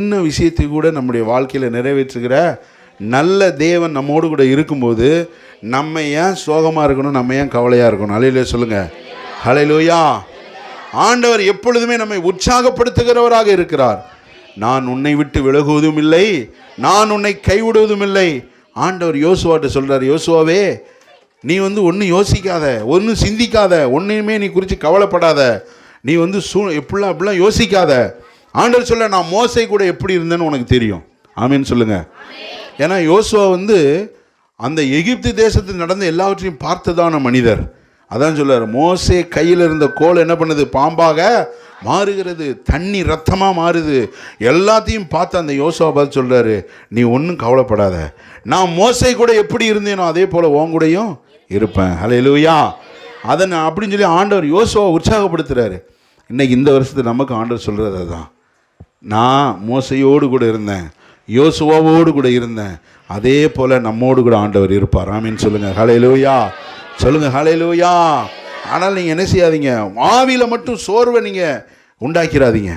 சின்ன விஷயத்தை கூட நம்முடைய வாழ்க்கையில் நிறைவேற்றுகிற நல்ல தேவன் நம்மோடு கூட இருக்கும்போது நம்ம ஏன் சோகமாக இருக்கணும் நம்ம ஏன் கவலையாக இருக்கணும்? அலையில சொல்லுங்கள் ஹலையிலோயா ஆண்டவர் எப்பொழுதுமே நம்மை உற்சாகப்படுத்துகிறவராக இருக்கிறார். நான் உன்னை விட்டு விலகுவதும் இல்லை நான் உன்னை கைவிடுவதும் இல்லை. ஆண்டவர் யோசுவாட்ட சொல்கிறார் யோசுவாவே நீ வந்து ஒன்றும் யோசிக்காத ஒன்றும் சிந்திக்காத ஒன்றையுமே நீ குறித்து கவலைப்படாத. நீ வந்து சூ எப்படிலாம் அப்படிலாம் யோசிக்காத. ஆண்டவர் சொல்ல நான் மோசை கூட எப்படி இருந்தேன்னு உனக்கு தெரியும். ஆமீன்னு சொல்லுங்க. ஏன்னா யோசுவா வந்து அந்த எகிப்து தேசத்தில் நடந்த எல்லாவற்றையும் பார்த்ததான மனிதர். அதான் சொல்லுவார் மோசே கையில் இருந்த கோல் என்ன பண்ணுது? பாம்பாக மாறுகிறது. தண்ணி ரத்தமாக மாறுது. எல்லாத்தையும் பார்த்து அந்த யோசுவா பார்த்து சொல்கிறாரு நீ ஒன்றும் கவலைப்படாத. நான் மோசை கூட எப்படி இருந்தேனோ அதே போல் உன் கூடயும் இருப்பேன். ஹலோ ஹalleluya. அதை நான் அப்படின்னு சொல்லி ஆண்டவர் யோசுவா உற்சாகப்படுத்துகிறாரு இன்னைக்கு இந்த வருஷத்துக்கு நமக்கு ஆண்டவர் சொல்கிறது அதுதான் நான் மோசையோடு கூட இருந்தேன் யோசுவாவோடு கூட இருந்தேன். அதே போல் நம்மோடு கூட ஆண்டவர் இருப்பார். ஆமீன். சொல்லுங்கள் ஹalleluya. சொல்லுங்கள் ஹalleluya. ஆனால் நீங்கள் என்ன செய்யாதீங்க? ஆவியில் மட்டும் சோர்வை நீங்கள் உண்டாக்கிறாதீங்க.